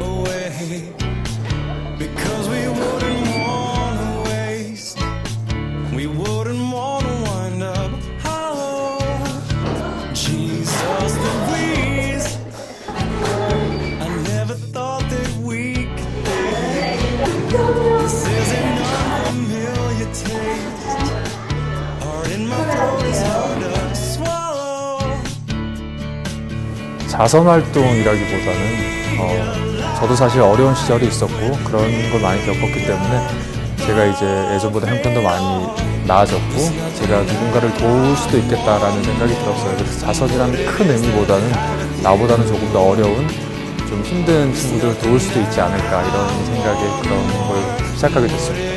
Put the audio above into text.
away because we wouldn't want to waste. We wouldn't want to wind up hollow. Jesus Louise, I never thought that we could. This is an unfamiliar taste. Heart in my throat 자선 활동이라기보다는 어, 저도 사실 어려운 시절이 있었고 그런 걸 많이 겪었기 때문에 제가 이제 예전보다 형편도 많이 나아졌고 제가 누군가를 도울 수도 있겠다라는 생각이 들었어요. 그래서 자선이라는 큰 의미보다는 나보다는 조금 더 어려운 좀 힘든 친구들을 도울 수도 있지 않을까 이런 생각에 그런 걸 시작하게 됐습니다.